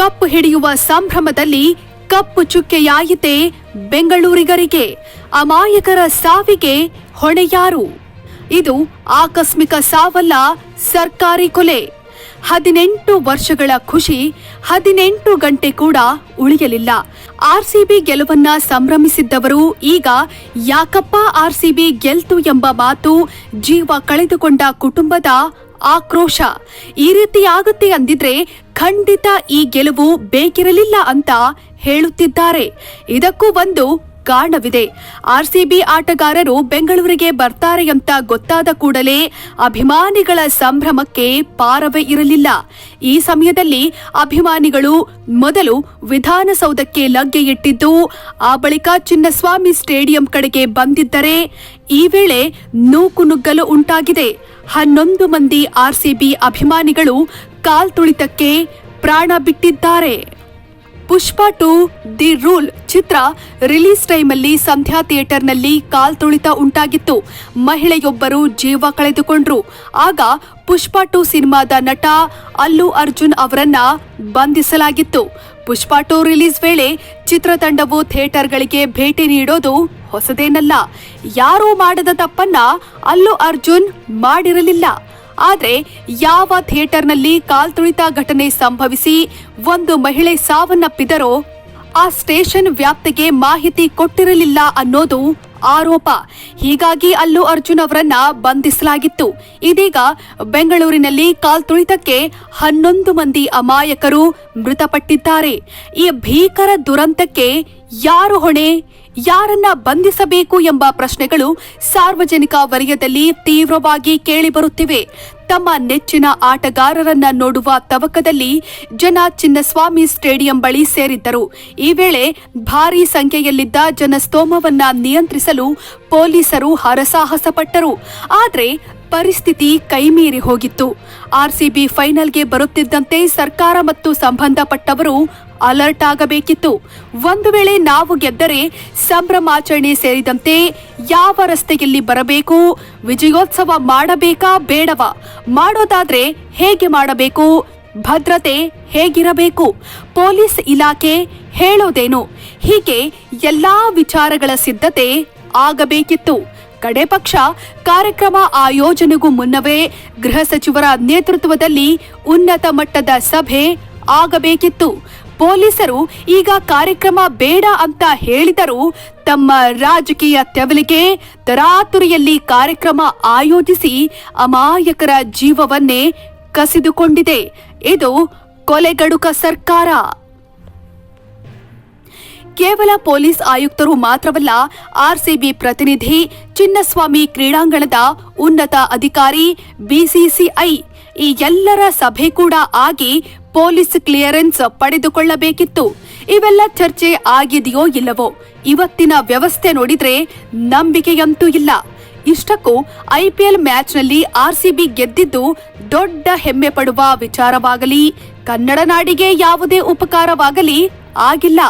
ಕಪ್ಪು ಹಿಡಿಯುವ ಸಂಭ್ರಮದಲ್ಲಿ ಕಪ್ಪು ಚುಕ್ಕೆಯಾಯಿತೆ ಬೆಂಗಳೂರಿಗರಿಗೆ, ಅಮಾಯಕರ ಸಾವಿಗೆ ಹೊಣೆಯಾರು. ಇದು ಆಕಸ್ಮಿಕ ಸಾವಲ್ಲ ಸರ್ಕಾರಿ ಕೊಲೆ. ಹದಿನೆಂಟು ವರ್ಷಗಳ ಖುಷಿ, ಹದಿನೆಂಟು ಗಂಟೆ ಕೂಡ ಉಳಿಯಲಿಲ್ಲ. ಆರ್ಸಿಬಿ ಗೆಲುವನ್ನ ಸಂಭ್ರಮಿಸಿದ್ದವರು ಈಗ ಯಾಕಪ್ಪ ಆರ್ಸಿಬಿ ಗೆಲ್ತು ಎಂಬ ಮಾತು ಜೀವ ಕಳೆದುಕೊಂಡ ಕುಟುಂಬದ ಆಕ್ರೋಶ. ಈ ರೀತಿ ಆಗುತ್ತೆ ಅಂದಿದ್ರೆ ಖಂಡಿತ ಈ ಗೆಲುವು ಬೇಕಿರಲಿಲ್ಲ ಅಂತ ಹೇಳುತ್ತಿದ್ದಾರೆ. ಇದಕ್ಕೂ ಒಂದು ಕಾರಣವಿದೆ. ಆರ್ಸಿಬಿ ಆಟಗಾರರು ಬೆಂಗಳೂರಿಗೆ ಬರ್ತಾರೆ ಅಂತ ಗೊತ್ತಾದ ಕೂಡಲೇ ಅಭಿಮಾನಿಗಳ ಸಂಭ್ರಮಕ್ಕೆ ಪಾರವೇ ಇರಲಿಲ್ಲ. ಈ ಸಮಯದಲ್ಲಿ ಅಭಿಮಾನಿಗಳು ಮೊದಲು ವಿಧಾನಸೌಧಕ್ಕೆ ಲಗ್ಗೆ ಇಟ್ಟಿದ್ದು, ಆ ಬಳಿಕ ಚಿನ್ನಸ್ವಾಮಿ ಸ್ಟೇಡಿಯಂ ಕಡೆಗೆ ಬಂದಿದ್ದರೆ ಈ ವೇಳೆ ನೂಕುನುಗ್ಗಲು ಉಂಟಾಗಿದೆ. ಹನ್ನೊಂದು ಮಂದಿ ಆರ್ಸಿಬಿ ಅಭಿಮಾನಿಗಳು ಕಾಲ್ತುಳಿತಕ್ಕೆ ಪ್ರಾಣ ಬಿಟ್ಟಿದ್ದಾರೆ. ಪುಷ್ಪ ಟು ದಿ ರೂಲ್ ಚಿತ್ರ ರಿಲೀಸ್ ಟೈಮಲ್ಲಿ ಸಂಧ್ಯಾ ಥಿಯೇಟರ್ನಲ್ಲಿ ಕಾಲ್ತುಳಿತ ಉಂಟಾಗಿತ್ತು. ಮಹಿಳೆಯೊಬ್ಬರು ಜೀವ ಕಳೆದುಕೊಂಡ್ರು. ಆಗ ಪುಷ್ಪ ಟು ಸಿನಿಮಾದ ನಟ ಅಲ್ಲು ಅರ್ಜುನ್ ಅವರನ್ನ ಬಂಧಿಸಲಾಗಿತ್ತು. ಪುಷ್ಪ ಟು ರಿಲೀಸ್ ವೇಳೆ ಚಿತ್ರತಂಡವು ಥಿಯೇಟರ್ಗಳಿಗೆ ಭೇಟಿ ನೀಡೋದು ಹೊಸದೇನಲ್ಲ. ಯಾರೂ ಮಾಡದ ತಪ್ಪನ್ನ ಅಲ್ಲು ಅರ್ಜುನ್ ಮಾಡಿರಲಿಲ್ಲ. ಆದರೆ ಯಾವ ಥಿಯೇಟರ್ನಲ್ಲಿ ಕಾಲ್ತುಳಿತ ಘಟನೆ ಸಂಭವಿಸಿ ಒಂದು ಮಹಿಳೆ ಸಾವನ್ನಪ್ಪಿದರೋ, ಆ ಸ್ಟೇಷನ್ ವ್ಯಾಪ್ತಿಗೆ ಮಾಹಿತಿ ಕೊಟ್ಟಿರಲಿಲ್ಲ ಅನ್ನೋದು ಆರೋಪ. ಹೀಗಾಗಿ ಅಲ್ಲು ಅರ್ಜುನ್ ಅವರನ್ನ ಬಂಧಿಸಲಾಗಿತ್ತು. ಇದೀಗ ಬೆಂಗಳೂರಿನಲ್ಲಿ ಕಾಲ್ತುಳಿತಕ್ಕೆ ಹನ್ನೊಂದು ಮಂದಿ ಅಮಾಯಕರು ಮೃತಪಟ್ಟಿದ್ದಾರೆ. ಈ ಭೀಕರ ದುರಂತಕ್ಕೆ ಯಾರು ಹೊಣೆ? ಯಾರನ್ನ ಬಂಧಿಸಬೇಕು ಎಂಬ ಪ್ರಶ್ನೆಗಳು ಸಾರ್ವಜನಿಕ ವಲಯದಲ್ಲಿ ತೀವ್ರವಾಗಿ ಕೇಳಿಬರುತ್ತಿವೆ. ತಮ್ಮ ನೆಚ್ಚಿನ ಆಟಗಾರರನ್ನ ನೋಡುವ ತವಕದಲ್ಲಿ ಜನ ಚಿನ್ನಸ್ವಾಮಿ ಸ್ಟೇಡಿಯಂ ಬಳಿ ಸೇರಿದ್ದರು. ಈ ವೇಳೆ ಭಾರೀ ಸಂಖ್ಯೆಯಲ್ಲಿದ್ದ ಜನಸ್ತೋಮವನ್ನ ನಿಯಂತ್ರಿಸಲು ಪೊಲೀಸರು ಹರಸಾಹಸ ಪಟ್ಟರು ಆದ್ರೆ ಪರಿಸ್ಥಿತಿ ಕೈಮೀರಿ ಹೋಗಿತ್ತು. ಆರ್ಸಿಬಿ ಫೈನಲ್ಗೆ ಬರುತ್ತಿದ್ದಂತೆ ಸರ್ಕಾರ ಮತ್ತು ಸಂಬಂಧಪಟ್ಟವರು ಅಲರ್ಟ್ ಆಗಬೇಕಿತ್ತು. ಒಂದು ವೇಳೆ ನಾವು ಗೆದ್ದರೆ ಸಂಭ್ರಮಾಚರಣೆ ಸೇರಿದಂತೆ ಯಾವ ರಸ್ತೆಯಲ್ಲಿ ಬರಬೇಕು? ವಿಜಯೋತ್ಸವ ಮಾಡಬೇಕಾ ಬೇಡವಾ? ಮಾಡೋದಾದ್ರೆ ಹೇಗೆ ಮಾಡಬೇಕು? ಭದ್ರತೆ ಹೇಗಿರಬೇಕು? ಪೊಲೀಸ್ ಇಲಾಖೆ ಹೇಳೋದೇನು? ಹೀಗೆ ಎಲ್ಲಾ ವಿಚಾರಗಳ ಸಿದ್ಧತೆ ಆಗಬೇಕಿತ್ತು. ಕಡೆ ಪಕ್ಷ ಕಾರ್ಯಕ್ರಮ ಆಯೋಜನೆಗೂ ಮುನ್ನವೇ ಗೃಹ ಸಚಿವರ ನೇತೃತ್ವದಲ್ಲಿ ಉನ್ನತ ಮಟ್ಟದ ಸಭೆ ಆಗಬೇಕಿತ್ತು. ಪೊಲೀಸರು ಈಗ ಕಾರ್ಯಕ್ರಮ ಬೇಡ ಅಂತ ಹೇಳಿದರೂ ತಮ್ಮ ರಾಜಕೀಯ ತೆವಲಿಗೆ ತರಾತುರಿಯಲ್ಲಿ ಕಾರ್ಯಕ್ರಮ ಆಯೋಜಿಸಿ ಅಮಾಯಕರ ಜೀವವನ್ನೇ ಕಸಿದುಕೊಂಡಿದೆ. ಇದು ಕೊಲೆಗಡುಕ ಸರ್ಕಾರ. ಕೇವಲ ಪೊಲೀಸ್ ಆಯುಕ್ತರು ಮಾತ್ರವಲ್ಲ, ಆರ್ಸಿಬಿ ಪ್ರತಿನಿಧಿ, ಚಿನ್ನಸ್ವಾಮಿ ಕ್ರೀಡಾಂಗಣದ ಉನ್ನತ ಅಧಿಕಾರಿ ಬಿಸಿಸಿಐ ಈ ಎಲ್ಲರ ಸಭೆ ಕೂಡ ಆಗಿ ಪೊಲೀಸ್ ಕ್ಲಿಯರೆನ್ಸ್ ಪಡೆದುಕೊಳ್ಳಬೇಕಿತ್ತು. ಇವೆಲ್ಲ ಚರ್ಚೆ ಆಗಿದೆಯೋ ಇಲ್ಲವೋ, ಇವತ್ತಿನ ವ್ಯವಸ್ಥೆ ನೋಡಿದ್ರೆ ನಂಬಿಕೆಯಂತೂ ಇಲ್ಲ. ಇಷ್ಟಕ್ಕೂ ಐಪಿಎಲ್ ಮ್ಯಾಚ್ನಲ್ಲಿ ಆರ್ಸಿಬಿ ಗೆದ್ದಿದ್ದು ದೊಡ್ಡ ಹೆಮ್ಮೆ ಪಡುವ ವಿಚಾರವಾಗಲಿ, ಕನ್ನಡ ನಾಡಿಗೆ ಯಾವುದೇ ಉಪಕಾರವಾಗಲಿ ಆಗಿಲ್ಲ.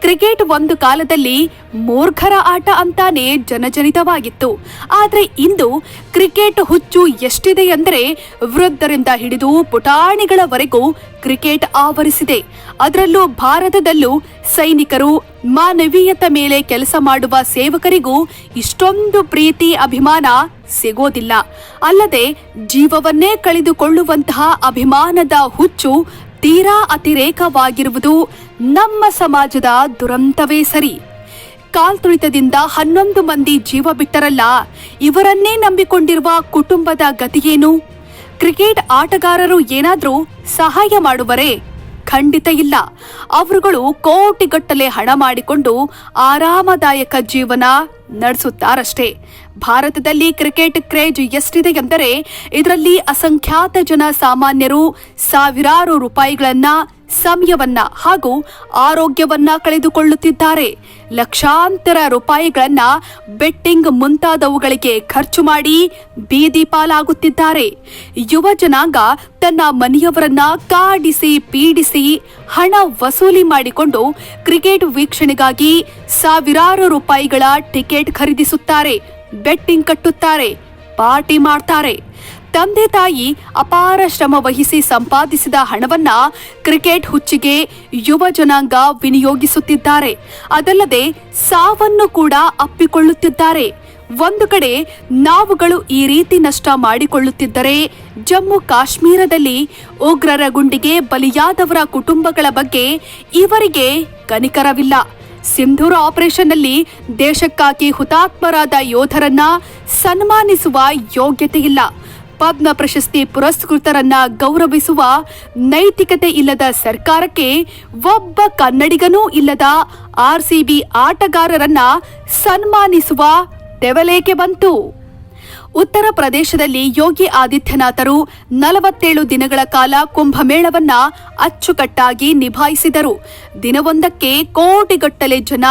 ಕ್ರಿಕೆಟ್ ಒಂದು ಕಾಲದಲ್ಲಿ ಮೂರ್ಖರ ಆಟ ಅಂತಾನೆ ಜನಜನಿತವಾಗಿತ್ತು. ಆದರೆ ಇಂದು ಕ್ರಿಕೆಟ್ ಹುಚ್ಚು ಎಷ್ಟಿದೆ ಎಂದರೆ ವೃದ್ಧರಿಂದ ಹಿಡಿದು ಪುಟಾಣಿಗಳವರೆಗೂ ಕ್ರಿಕೆಟ್ ಆವರಿಸಿದೆ. ಅದರಲ್ಲೂ ಭಾರತದಲ್ಲೂ ಸೈನಿಕರು ಮಾನವೀಯತೆ ಮೇಲೆ ಕೆಲಸ ಮಾಡುವ ಸೇವಕರಿಗೂ ಇಷ್ಟೊಂದು ಪ್ರೀತಿ, ಅಭಿಮಾನ ಸಿಗೋದಿಲ್ಲ. ಅಲ್ಲದೆ ಜೀವವನ್ನೇ ಕಳೆದುಕೊಳ್ಳುವಂತಹ ಅಭಿಮಾನದ ಹುಚ್ಚು ತೀರಾ ಅತಿರೇಕವಾಗಿರುವುದು ನಮ್ಮ ಸಮಾಜದ ದುರಂತವೇ ಸರಿ. ಕಾಲ್ತುಳಿತದಿಂದ ಹನ್ನೊಂದು ಮಂದಿ ಜೀವ ಬಿಟ್ಟರಲ್ಲ, ಇವರನ್ನೇ ನಂಬಿಕೊಂಡಿರುವ ಕುಟುಂಬದ ಗತಿಯೇನು? ಕ್ರಿಕೆಟ್ ಆಟಗಾರರು ಏನಾದರೂ ಸಹಾಯ ಮಾಡುವರೇ? ಖಂಡಿತ ಇಲ್ಲ. ಅವರುಗಳು ಕೋಟಿಗಟ್ಟಲೆ ಹಣ ಮಾಡಿಕೊಂಡು ಆರಾಮದಾಯಕ ಜೀವನ ನಡೆಸುತ್ತಾರಷ್ಟೇ. ಭಾರತದಲ್ಲಿ ಕ್ರಿಕೆಟ್ ಕ್ರೇಜ್ ಎಷ್ಟಿದೆ ಎಂದರೆ ಇದರಲ್ಲಿ ಅಸಂಖ್ಯಾತ ಜನ ಸಾಮಾನ್ಯರು ಸಾವಿರಾರು ರೂಪಾಯಿಗಳನ್ನ ಸಮಯವನ್ನ ಹಾಗೂ ಆರೋಗ್ಯವನ್ನ ಕಳೆದುಕೊಳ್ಳುತ್ತಿದ್ದಾರೆ. ಲಕ್ಷಾಂತರ ರೂಪಾಯಿಗಳನ್ನ ಬೆಟ್ಟಿಂಗ್ ಮುಂತಾದವುಗಳಿಗೆ ಖರ್ಚು ಮಾಡಿ ಬೀದಿ ಪಾಲಾಗುತ್ತಿದ್ದಾರೆ. ಯುವ ಜನಾಂಗ ತನ್ನ ಮನೆಯವರನ್ನ ಕಾಡಿಸಿ ಪೀಡಿಸಿ ಹಣ ವಸೂಲಿ ಮಾಡಿಕೊಂಡು ಕ್ರಿಕೆಟ್ ವೀಕ್ಷಣೆಗಾಗಿ ಸಾವಿರಾರು ರೂಪಾಯಿಗಳ ಟಿಕೆಟ್ ಖರೀದಿಸುತ್ತಾರೆ, ಬೆಟ್ಟಿಂಗ್ ಕಟ್ಟುತ್ತಾರೆ, ಪಾರ್ಟಿ ಮಾಡ್ತಾರೆ. ತಂದೆ ತಾಯಿ ಅಪಾರ ಶ್ರಮ ವಹಿಸಿ ಸಂಪಾದಿಸಿದ ಹಣವನ್ನ ಕ್ರಿಕೆಟ್ ಹುಚ್ಚಿಗೆ ಯುವ ಜನಾಂಗ ವಿನಿಯೋಗಿಸುತ್ತಿದ್ದಾರೆ. ಅದಲ್ಲದೆ ಸಾವನ್ನು ಕೂಡ ಅಪ್ಪಿಕೊಳ್ಳುತ್ತಿದ್ದಾರೆ. ಒಂದು ಕಡೆ ನಾವುಗಳು ಈ ರೀತಿ ನಷ್ಟ ಮಾಡಿಕೊಳ್ಳುತ್ತಿದ್ದರೆ ಜಮ್ಮು ಕಾಶ್ಮೀರದಲ್ಲಿ ಉಗ್ರರ ಗುಂಡಿಗೆ ಬಲಿಯಾದವರ ಕುಟುಂಬಗಳ ಬಗ್ಗೆ ಇವರಿಗೆ ಕನಿಕರವಿಲ್ಲ. ಸಿಂಧೂರ ಆಪರೇಷನ್ನಲ್ಲಿ ದೇಶಕ್ಕಾಗಿ ಹುತಾತ್ಮರಾದ ಯೋಧರನ್ನ ಸನ್ಮಾನಿಸುವ ಯೋಗ್ಯತೆ ಇಲ್ಲ ಪದ್ಮ ಪ್ರಶಸ್ತಿ ಪುರಸ್ಕೃತರನ್ನ ಗೌರವಿಸುವ ನೈತಿಕತೆ ಇಲ್ಲದ ಸರ್ಕಾರಕ್ಕೆ ಒಬ್ಬ ಕನ್ನಡಿಗನೂ ಇಲ್ಲದ ಆರ್ಸಿಬಿ ಆಟಗಾರರನ್ನ ಸನ್ಮಾನಿಸುವ ತೆವಲೇಕೆ ಬಂತು? ಉತ್ತರ ಪ್ರದೇಶದಲ್ಲಿ ಯೋಗಿ ಆದಿತ್ಯನಾಥರು ನಲವತ್ತೇಳು ದಿನಗಳ ಕಾಲ ಕುಂಭಮೇಳವನ್ನ ಅಚ್ಚುಕಟ್ಟಾಗಿ ನಿಭಾಯಿಸಿದರು. ದಿನವೊಂದಕ್ಕೆ ಕೋಟಿಗಟ್ಟಲೆ ಜನ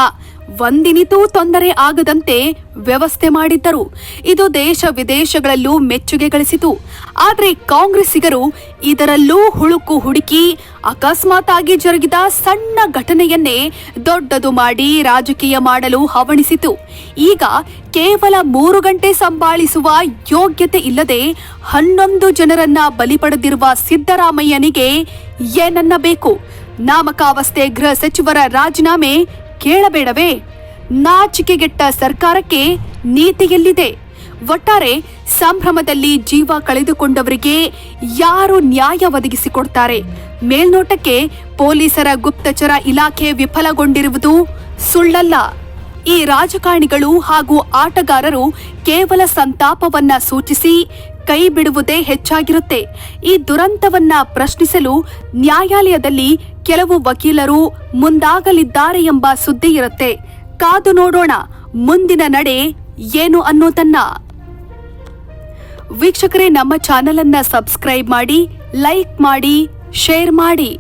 ಒಂದಿನಿತೂ ತೊಂದರೆ ಆಗದಂತೆ ವ್ಯವಸ್ಥೆ ಮಾಡಿದ್ದರು. ಇದು ದೇಶ ವಿದೇಶಗಳಲ್ಲೂ ಮೆಚ್ಚುಗೆ ಗಳಿಸಿತು. ಆದರೆ ಕಾಂಗ್ರೆಸ್ಸಿಗರು ಇದರಲ್ಲೂ ಹುಳುಕು ಹುಡುಕಿ ಅಕಸ್ಮಾತ್ ಆಗಿ ಜರುಗಿದ ಸಣ್ಣ ಘಟನೆಯನ್ನೇ ದೊಡ್ಡದು ಮಾಡಿ ರಾಜಕೀಯ ಮಾಡಲು ಹವಣಿಸಿತು. ಈಗ ಕೇವಲ ಮೂರು ಗಂಟೆ ಸಂಭಾಳಿಸುವ ಯೋಗ್ಯತೆ ಇಲ್ಲದೆ ಹನ್ನೊಂದು ಜನರನ್ನ ಬಲಿ ಪಡೆದಿರುವ ಸಿದ್ದರಾಮಯ್ಯನಿಗೆ ಏನನ್ನಬೇಕು? ನಾಮಕಾವಸ್ಥೆ ಗೃಹ ಸಚಿವರ ರಾಜೀನಾಮೆ ಕೇಳಬೇಡವೇ? ನಾಚಿಕೆಗೆಟ್ಟ ಸರ್ಕಾರಕ್ಕೆ ನೀತಿಯಲ್ಲಿದೆ ಒಟ್ಟಾರೆ ಸಂಭ್ರಮದಲ್ಲಿ ಜೀವ ಕಳೆದುಕೊಂಡವರಿಗೆ ಯಾರು ನ್ಯಾಯ ಒದಗಿಸಿಕೊಡ್ತಾರೆ? ಮೇಲ್ನೋಟಕ್ಕೆ ಪೊಲೀಸರ ಗುಪ್ತಚರ ಇಲಾಖೆ ವಿಫಲಗೊಂಡಿರುವುದು ಸುಳ್ಳಲ್ಲ. ಈ ರಾಜಕಾರಣಿಗಳು ಹಾಗೂ ಆಟಗಾರರು ಕೇವಲ ಸಂತಾಪವನ್ನ ಸೂಚಿಸಿ ಕೈ ಬಿಡುವುದೇ ಹೆಚ್ಚಾಗಿರುತ್ತೆ. ಈ ದುರಂತವನ್ನ ಪ್ರಶ್ನಿಸಲು ನ್ಯಾಯಾಲಯದಲ್ಲಿ ಕೆಲವು ವಕೀಲರು ಮುಂದಾಗಲಿದ್ದಾರೆ ಎಂಬ ಸುದ್ದಿ ಇರುತ್ತೆ. ಕಾದು ನೋಡೋಣ ಮುಂದಿನ ನಡೆ ಏನು ಅನ್ನೋದನ್ನ ವೀಕ್ಷಕರೇ, ನಮ್ಮ ಚಾನೆಲ್ ಅನ್ನ ಸಬ್ಸ್ಕ್ರೈಬ್ ಮಾಡಿ, ಲೈಕ್ ಮಾಡಿ, ಶೇರ್ ಮಾಡಿ.